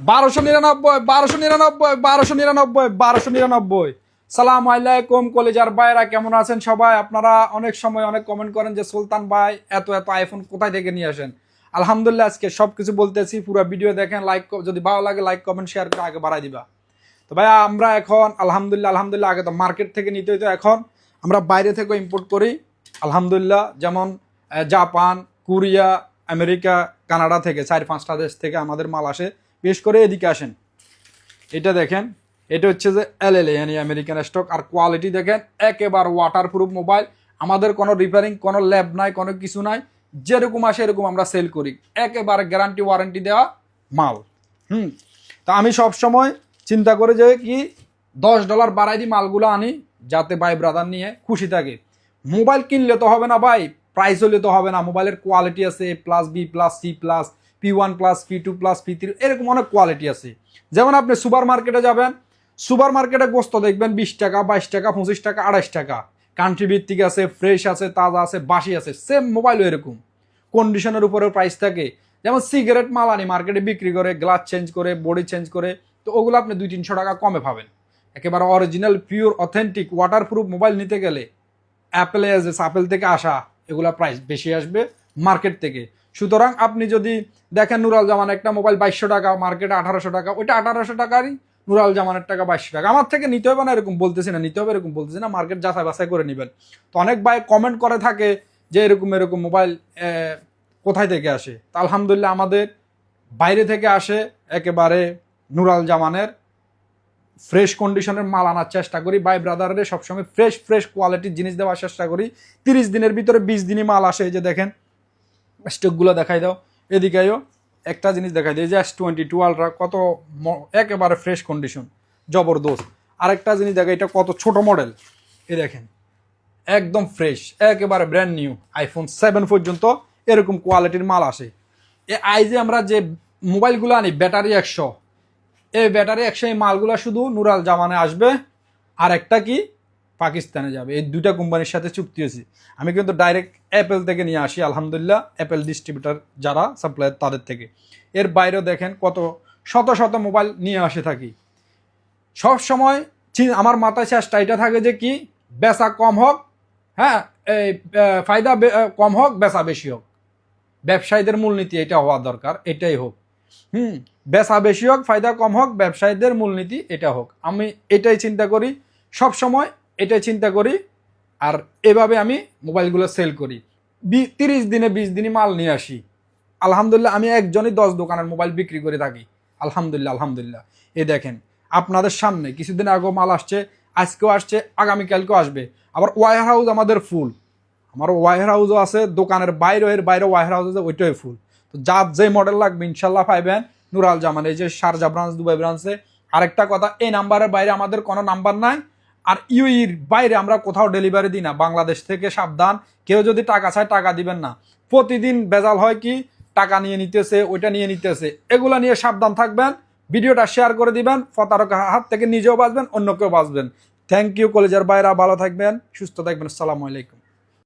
বারোশো নিরানব্বই বারোশো নিরানব্বই বারোশো নিরানব্বই বারোশো নিরানব্বই। সালাম আলাইকুম, কলেজার ভাইরা কেমন আছেন সবাই? আপনারা অনেক সময় অনেক কমেন্ট করেন যে, সুলতান ভাই এত এত আইফোন কোথায় থেকে নিয়ে আসেন? আলহামদুলিল্লাহ, আজকে সব কিছু বলতেছি, পুরো ভিডিও দেখেন লাইক যদি ভালো লাগে লাইক কমেন্ট শেয়ার করে আগে বাড়াই দিবা। তো ভাই আমরা এখন, আলহামদুলিল্লাহ আলহামদুলিল্লাহ, আগে তো মার্কেট থেকে নিতে হইতো, এখন আমরা বাইরে থেকে ইম্পোর্ট করি। আলহামদুলিল্লাহ, যেমন জাপান কোরিয়া আমেরিকা কানাডা থেকে, চার পাঁচটা দেশ থেকে আমাদের মাল আসে। বিশেষ করে এদিকে আসেন। এটা দেখেন, এটা হচ্ছে যে এল এল আমেরিকান স্টক। আর কোয়ালিটি দেখেন, একেবারে ওয়াটার প্রুফ মোবাইল আমাদের কোনো রিপেয়ারিং কোনো ল্যাব নাই, কোনো কিছু নাই। যেরকম আসে এরকম আমরা সেল করি। একেবারে গ্যারান্টি ওয়ারেন্টি দেওয়া মাল। হুম। তা আমি সব সময় চিন্তা করে যে কি, দশ ডলার বাড়াই দিই মালগুলো আনি, যাতে ভাই ব্রাদার নিয়ে খুশি থাকে। মোবাইল কিনলে তো হবে না ভাই প্রাইস হলে তো হবে না। মোবাইলের কোয়ালিটি আছে A plus B plus C plus P one plus P two plus P three এরকম অনেক কোয়ালিটি আছে। যেমন আপনি সুপার মার্কেটে যাবেন সুপার মার্কেটে গোস্ত দেখবেন বিশ টাকা, বাইশ টাকা, পঁচিশ টাকা, আড়াইশ টাকা। কান্ট্রি ভিত্তিক আছে ফ্রেশ আছে, তাজা আছে, বাসি আছে সেম মোবাইলও এরকম। কন্ডিশনের উপরে প্রাইস থাকে। যেমন সিগারেট মালানি মার্কেটে বিক্রি করে গ্লাস চেঞ্জ করে বডি চেঞ্জ করে, তো ওগুলো আপনি দুই, তিনশো টাকা কমে পাবেন। একেবারে original pure authentic waterproof mobile নিতে গেলে অ্যাপেলে এসেস আপেল থেকে আসা, এগুলা প্রাইস বেশি আসবে মার্কেট থেকে। সুতরাং আপনি যদি দেখেন নুরাল জামান একটা মোবাইল বাইশশো টাকা, মার্কেটে আঠারোশো টাকা, ওইটা আঠারোশো টাকারই নুরাল জামানের টাকা বাইশশো টাকা। আমার থেকে নিতে হবে না, এরকম বলতেছি না, নিতে হবে, এরকম বলতেছি না, মার্কেট যাচাই বাছাই করে নেবেন। তো অনেক ভাই কমেন্ট করে থাকে যে এরকম এরকম মোবাইল কোথায় থেকে আসে? তা আলহামদুলিল্লাহ আমাদের বাইরে থেকে আসে একেবারে নুরাল জামানের ফ্রেশ কন্ডিশনের মাল আনার চেষ্টা করি। বাই ব্রাদারের সবসময় ফ্রেশ ফ্রেশ কোয়ালিটির জিনিস দেওয়ার চেষ্টা করি। তিরিশ দিনের ভিতরে বিশ দিনই মাল আসে এই যে দেখেন। স্টকগুলো দেখাই দাও। এদিকেও একটা জিনিস দেখাই দিই যে এস টোয়েন্টি টু আলট্রা কত একেবারে ফ্রেশ কন্ডিশন জবরদস্ত। আরেকটা জিনিস দেখে এটা কত ছোট মডেল এ দেখেন, একদম ফ্রেশ একেবারে ব্র্যান্ড নিউ আইফোন সেভেন পর্যন্ত এরকম কোয়ালিটির মাল আসে। এ আই যে আমরা যে মোবাইলগুলো আনি ব্যাটারি একশো, এই ব্যাটারি একশো এই মালগুলো শুধু নুরাল জামানে আসবে। আর একটা কি? পাকিস্তানে যাবে। এই দুটা কোম্পানির সাথে চুক্তি হয়েছে। আমি কিন্তু ডাইরেক্ট অ্যাপেল থেকে নিয়ে আসি, আলহামদুলিল্লাহ অ্যাপেল ডিস্ট্রিবিউটার যারা সাপ্লায়ার তাদের থেকে। এর বাইরেও দেখেন কত, শত শত মোবাইল নিয়ে আসে থাকি। সব সময় আমার মাথায় চেষ্টা এটা থাকে যে কি, বেচা কম হোক হ্যাঁ এই ফায়দা কম হোক, বেচা বেশি হোক। ব্যবসায়ীদের মূলনীতি এটা হওয়া দরকার, এটাই হোক। হুম, বেচা বেশি হোক, ফায়দা কম হোক, ব্যবসায়ীদের মূলনীতি এটা হোক। আমি এটাই চিন্তা করি, সব সময় এটাই চিন্তা করি। আর এভাবে আমি মোবাইলগুলো সেল করি। বি- তিরিশ দিনে বিশ দিনে মাল নিয়ে আসি। আলহামদুলিল্লাহ, আমি একজনই দশ দোকানের মোবাইল বিক্রি করে থাকি। আলহামদুলিল্লাহ আলহামদুলিল্লাহ। এ দেখেন, আপনাদের সামনে কিছুদিন আগেও মাল আসছে, আজকেও আসছে, আগামীকালকেও আসবে। আবার ওয়ার হাউস আমাদের ফুল আমার ওয়ার হাউসও আছে, দোকানের বাইরে এর বাইরে ওয়ার হাউস আছে ওইটাই ফুল তো যার যে মডেল লাগবে, ইনশাল্লাহ পাইবেন। নুরাল জামান, এই যে শারজা ব্রাঞ্চ দুবাই ব্রাঞ্চে আরেকটা কথা, এই নাম্বারের বাইরে আমাদের কোনো নাম্বার নাই। আর ইউইর বাইরে আমরা কোথাও ডেলিভারি দিই না। বাংলাদেশ থেকে সাবধান। কেউ যদি টাকা চায়, টাকা দিবেন না। প্রতিদিন বেজাল হয় কি? টাকা নিয়ে নিতেছে, ওইটা নিয়ে নিতেছে। এগুলো নিয়ে সাবধান থাকবেন। ভিডিওটা শেয়ার করে দিবেন। প্রতারকের হাত থেকে নিজেও বাঁচবেন অন্য কেউ বাঁচবেন। থ্যাংক ইউ কলেজের বাইরা। ভালো থাকবেন, সুস্থ থাকবেন। আসসালামু আলাইকুম।